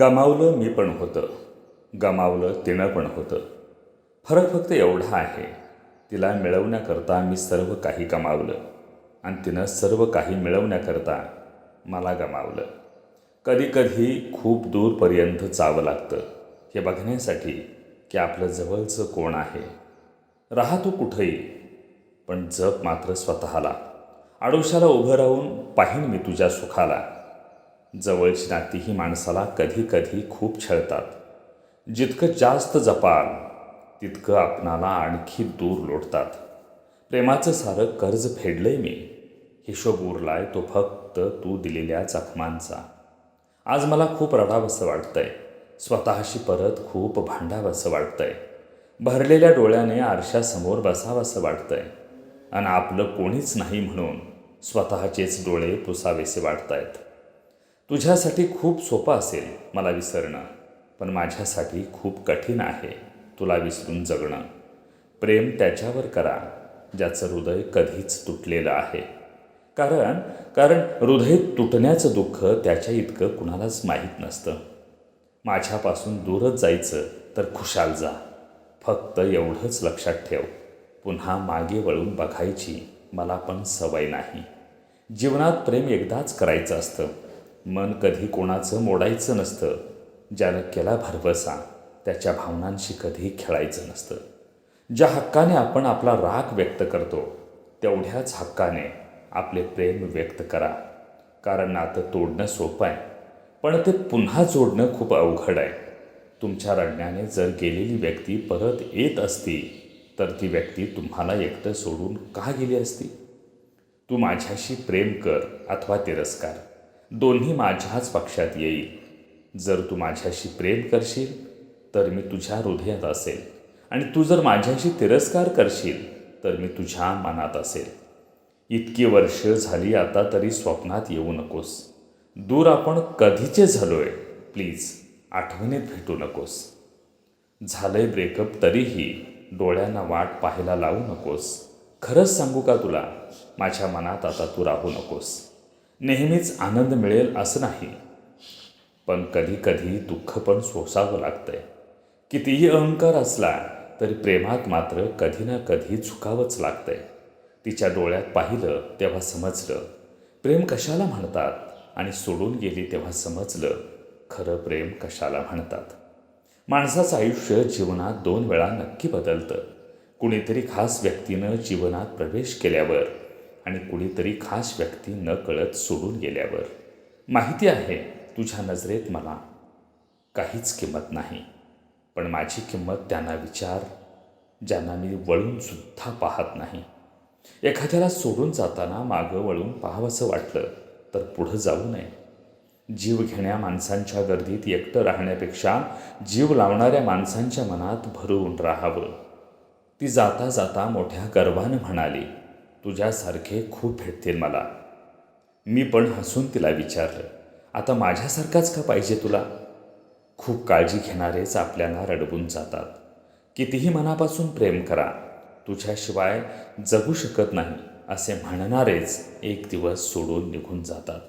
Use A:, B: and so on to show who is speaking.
A: गमावलं मी पण होतं. गमावलं तिनं पण होतं. फरक फक्त एवढा आहे तिला मिळवण्याकरता मी सर्व काही गमावलं. आणि तिनं सर्व काही मिळवण्याकरता मला गमावलं. कधीकधी खूप दूरपर्यंत जावं लागतं. हे बघण्यासाठी की आपलं जवळचं कोण आहे? राहतो कुठंही पण जप मात्र स्वतःला. आडोशाला उभं राहून पाहीन मी तुझ्या सुखाला. जवळची नाती ही माणसाला कधी कधी खूप छळतात. जितकं जास्त जपाल तितकं आपणाला आणखी दूर लोटतात. प्रेमाचं सारं कर्ज फेडलंय मी. हिशोब उरलाय तो फक्त तू दिलेल्या जखमांचा आज मला खूप रडावंसं वाटतंय. स्वतःशी परत खूप भांडावंसं वाटतंय. भरलेल्या डोळ्याने आरशासमोर बसावंसं वाटतंय. आणि आपलं कोणीच नाही म्हणून स्वतःचेच डोळे पुसावेसे वाटतायत. तुझ्यासाठी खूप सोपं असेल मला विसरणं पण माझ्यासाठी खूप कठीण आहे तुला विसरून जगणं. प्रेम त्याच्यावर करा ज्याचं हृदय कधीच तुटलेलं आहे. कारण कारण हृदय तुटण्याचं दुःख त्याच्या इतकं कुणालाच माहीत नसतं. माझ्यापासून दूरच जायचं तर खुशाल जा. फक्त एवढंच लक्षात ठेव. पुन्हा मागे वळून बघायची मला पण सवय नाही. जीवनात प्रेम एकदाच करायचं असतं. मन कधी कोणाचं मोडायचं नसतं. ज्यानं केला भरवसा. त्याच्या भावनांशी कधी खेळायचं नसतं. ज्या हक्काने आपण आपला राग व्यक्त करतो तेवढ्याच हक्काने आपले प्रेम व्यक्त करा. कारण नातं तोडणं सोपं आहे. पण ते पुन्हा जोडणं खूप अवघड आहे. तुमच्या रडण्याने जर गेलेली व्यक्ती परत येत असती तर ती व्यक्ती तुम्हाला एकटं सोडून का गेली असती? तू माझ्याशी प्रेम कर अथवा तिरस्कार. दोन्ही माझ्याच पक्षात येईल. जर तू माझ्याशी प्रेम करशील तर मी तुझ्या हृदयात असेल. आणि तू जर माझ्याशी तिरस्कार करशील तर मी तुझ्या मनात असेल. इतकी वर्ष झाली आता तरी स्वप्नात येऊ नकोस. दूर आपण कधीचे झालोय प्लीज आठवणीत भेटू नकोस. झालंय ब्रेकअप तरीही डोळ्यांना वाट पाहायला लावू नकोस. खरंच सांगू का तुला? माझ्या मनात आता तू राहू नकोस. नेहमीच आनंद मिळेल असं नाही. पण कधी कधी दुःख पण सोसावं लागतंय. कितीही अहंकार असला तरी प्रेमात मात्र कधी ना कधी झुकावंच लागतंय. तिच्या डोळ्यात पाहिलं तेव्हा समजलं. प्रेम कशाला म्हणतात? आणि सोडून गेली तेव्हा समजलं. खरं प्रेम कशाला म्हणतात? माणसाचं आयुष्य जीवनात दोन वेळा नक्की बदलतं. कुणीतरी खास व्यक्तीनं जीवनात प्रवेश केल्यावर आणि कुणीतरी खास व्यक्ती न कळत सोडून गेल्यावर माहिती आहे तुझ्या नजरेत मला काहीच किंमत नाही पण माझी किंमत त्यांना विचार ज्यांना मी वळूनसुद्धा पाहत नाही. एखाद्याला सोडून जाताना मागं वळून पाहावंसं वाटलं तर पुढं जाऊ नये. जीव घेण्या माणसांच्या गर्दीत एकटं राहण्यापेक्षा जीव लावणाऱ्या माणसांच्या मनात भरून राहावं. ती जाता जाता मोठ्या गर्वानं म्हणाली तुझ्यासारखे खूप भेटतील मला. मी पण हसून तिला विचारलं आता माझ्यासारखाच का पाहिजे तुला? खूप काळजी घेणारेच आपल्याला रडवून जातात. कितीही मनापासून प्रेम करा. तुझ्याशिवाय जगू शकत नाही असे म्हणणारेच एक दिवस सोडून निघून जातात.